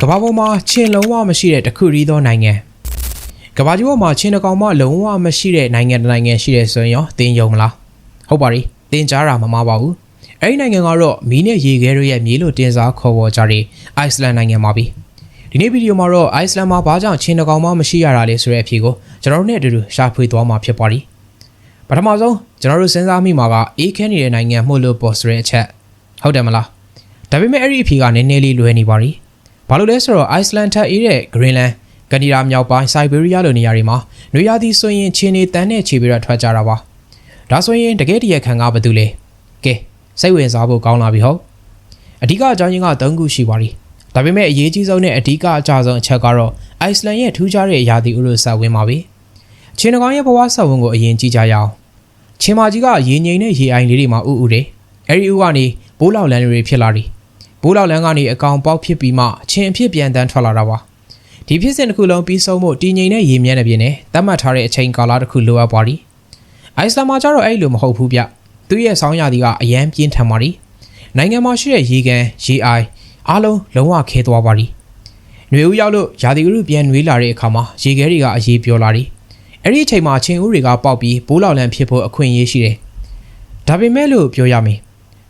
ကမ္ဘာပေါ်မှာချင်းလုံးဝမရှိတဲ့တစ်ခုတည်းသောနိုင်ငံကမ္ဘာကြီးပေါ်မှာချင်းတစ်ကောင်မှလုံးဝမရှိတဲ့နိုင်ငံတစ်နိုင်ငံရှိတယ်ဆိုရင်ရောသင်ယုံမလားဟုတ်ပါပြီသင်ကြားတာမမှားပါဘူးအဲ့ဒီနိုင်ငံကတော့မီးနဲ့ရေခဲတို့ရဲ့မြေလို့တင်စားခေါ်ဝေါ်ကြတဲ့အိုက်စလန်နိုင်ငံပါပြီဒီနေ့ဗီဒီယိုမှာတော့အိုက်စလန်မှာဘာကြောင့်ချင်းတစ်ကောင်မှမရှိရတာလဲဆိုတဲ့အဖြေကိုကျွန်တော်တို့နဲ့အတူတူရှာဖွေသွားမှာဖြစ်ပါတယ်ပထမဆုံးကျွန်တော်တို့စဉ်းစားမိမှာကအေးခဲနေတဲ့နိုင်ငံမှုလို့ပေါ်ဆိုတဲ့အချက်ဟုတ်တယ်မလားဒါပေမဲ့အဲ့ဒီအဖြေကနည်းနည်းလေးလွယ်နေပါ ರಿ ဘာလို့လဲဆိုတော့ Iceland ထက်အေးတဲ့ Greenland ကနေဒါမြောက်ပိုင်း Siberia လိုနေရာတွေမှာနွေရာသီဆိုရင်ချင်းနေတန်းနဲ့ခြေပြီးတော့ထွက်ကြတာပါဒါဆိုရင်တကယ်တရခံကဘာတူလဲကဲစိတ်ဝင်စားဖို့ကောင်းလာပြီဟုတ်အဓိကအကြောင်းရင်းက၃ခုရှိပါ ರಿ ဒါပေမဲ့အရေးကြီးဆုံးနဲ့အဓိကအကြဆုံးအချက်ကတော့ Iceland ရဲ့ထူးခြားတဲ့ရာသီဥတုဆက်ဝင်ပါပြီချင်းတကောင်ရဲ့ဘဝဆက်ဝင်ကိုအရင်ကြည့်ကြရအောင်ချင်းမကြီးကရေငိမ့်တဲ့ရေအိုင်လေးတွေမှာဥဥတယ်အဲ့ဒီဥကနေဘိုးလောက်လန်းတွေဖြစ်လာတယ် ဘိုးလောက်လန်းကနေအကောင်ပေါက်ဖြစ်ပြီးမှအချင်းအဖြစ်ပြန်တန်းထွက်လာတာပါဒီဖြစ်စဉ်တစ်ခုလုံးပြီးဆုံးဖို့တည်ငြိမ်တဲ့ရေမြန်းတဲ့ပြင်နဲ့တတ်မှတ်ထားတဲ့အချိန်ကာလတစ်ခုလိုအပ်ပါသည်အိုက်စလန်မှာကျတော့အဲ့လိုမဟုတ်ဘူးဗျသူ့ရဲ့ဆောင်းရာသီကအရန်ပြင်းထန်ပါသည်နိုင်ငံမှာရှိတဲ့ရေကန်ရေအိုင်အားလုံးလုံးဝခဲသွားပါသည်ຫນွေဦးရောက်လို့ရာသီဥတုပြန်နှွေးလာတဲ့အခါမှာရေခဲတွေကအရေးပြောလာသည်အဲ့ဒီအချိန်မှာချင်းဦးတွေကပေါက်ပြီးဘိုးလောက်လန်းဖြစ်ဖို့အခွင့်အရေးရှိတယ်ဒါပေမဲ့လို့ပြောရမယ်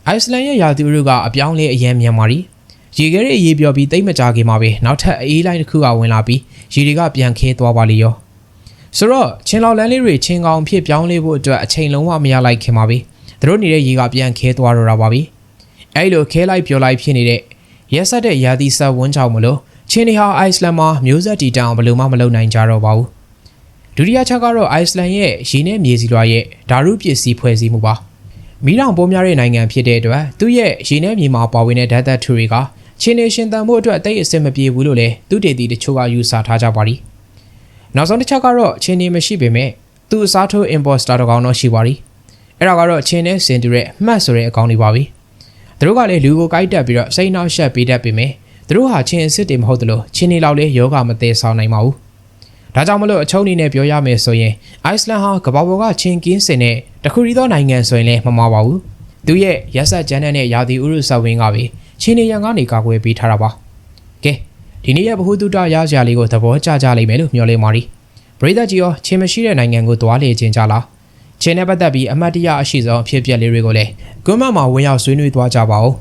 အိုက်စလန်ရဲ့ရာသီဥတုကအပြောင်းလဲအရင်မြန်ပါရီရေခဲတွေအေးပြောပြီးတိတ်မကြခင်မှာပဲနောက်ထပ်အေးလိုင်းတစ်ခုကဝင်လာပြီးရေတွေကပြန်ခဲသွားပါလေရောဆိုတော့ချင်းလောက်လန်းလေးတွေချင်းကောင်ဖြစ်ပြောင်းလဲဖို့အတွက်အချိန်လုံးဝမရလိုက်ခင်ပါပဲသူတို့နေတဲ့ရေကပြန်ခဲသွားတော့တာပါပြီအဲ့လိုခဲလိုက်ပြောလိုက်ဖြစ်နေတဲ့ရက်ဆက်တဲ့ရာသီဆက်ဝန်းချောင်မလို့ချင်းတွေဟာအိုက်စလန်မှာမျိုးဆက်တီတောင်ဘယ်လိုမှမလုပ်နိုင်ကြတော့ပါဘူးဒုတိယချက်ကတော့အိုက်စလန်ရဲ့ရေနဲ့မြေစီလွှာရဲ့ဓာတုပစ္စည်းဖွဲ့စည်းမှုပါ မီးတောင်ပေါ်များတဲ့နိုင်ငံဖြစ်တဲ့အတွက်သူ့ရဲ့ရေနဲ့မြေမှာပါဝင်တဲ့ဓာတ်သက်ထူတွေကချင်းနေရှင်တန်ဖို့အတွက်အသိအစစ်မပြေဘူးလို့လည်းသူတေတီတချို့ကယူဆထားကြပါသည်နောက်ဆုံးတစ်ချက်ကတော့ချင်းနေမရှိပေမဲ့သူ့အစားထိုး imposter တကောင်တော့ရှိပါသည်အဲ့ဒါကတော့ချင်းနဲ့စင်တူရဲ့မှတ်ဆိုတဲ့အကောင်တွေပါပဲသူတို့ကလည်းလူကိုကိုက်တက်ပြီးတော့စိတ်နှောက်ယှက်ပေးတတ်ပေမဲ့သူတို့ဟာချင်းအစ်စ်တွေမဟုတ်သလိုချင်းနေလောက်လဲယောဂမသေးဆောင်နိုင်ပါဘူး ဒါကြောင့်မလို့အချုံအနေနဲ့ပြောရမယ်ဆိုရင်အိုက်စလန်ဟာကမ္ဘာပေါ်ကချင်းကင်းစင်တဲ့တခုရီသောနိုင်ငံဆိုရင်လည်းမမှားပါဘူးသူရဲ့ရက်ဆက်ကြမ်းတဲ့ရာသီဥတုဆက်ဝင်းကပဲချင်းနေရန်ကနေကာကွယ်ပေးထားတာပါကဲဒီနေ့ရဲ့ဗဟုသုတရစရာလေးကိုသဘောကျကြလိမ့်မယ်လို့မျှော်လင့်ပါရီပရိသတ်ကြီးရောချင်းမရှိတဲ့နိုင်ငံကိုသွားလေခြင်းကြလားချင်းနဲ့ပတ်သက်ပြီးအမတ်တရအရှိဆုံးအဖြစ်အပျက်လေးတွေကိုလည်းကွန်မန့်မှာဝင်ရောက်ဆွေးနွေးသွားကြပါဦး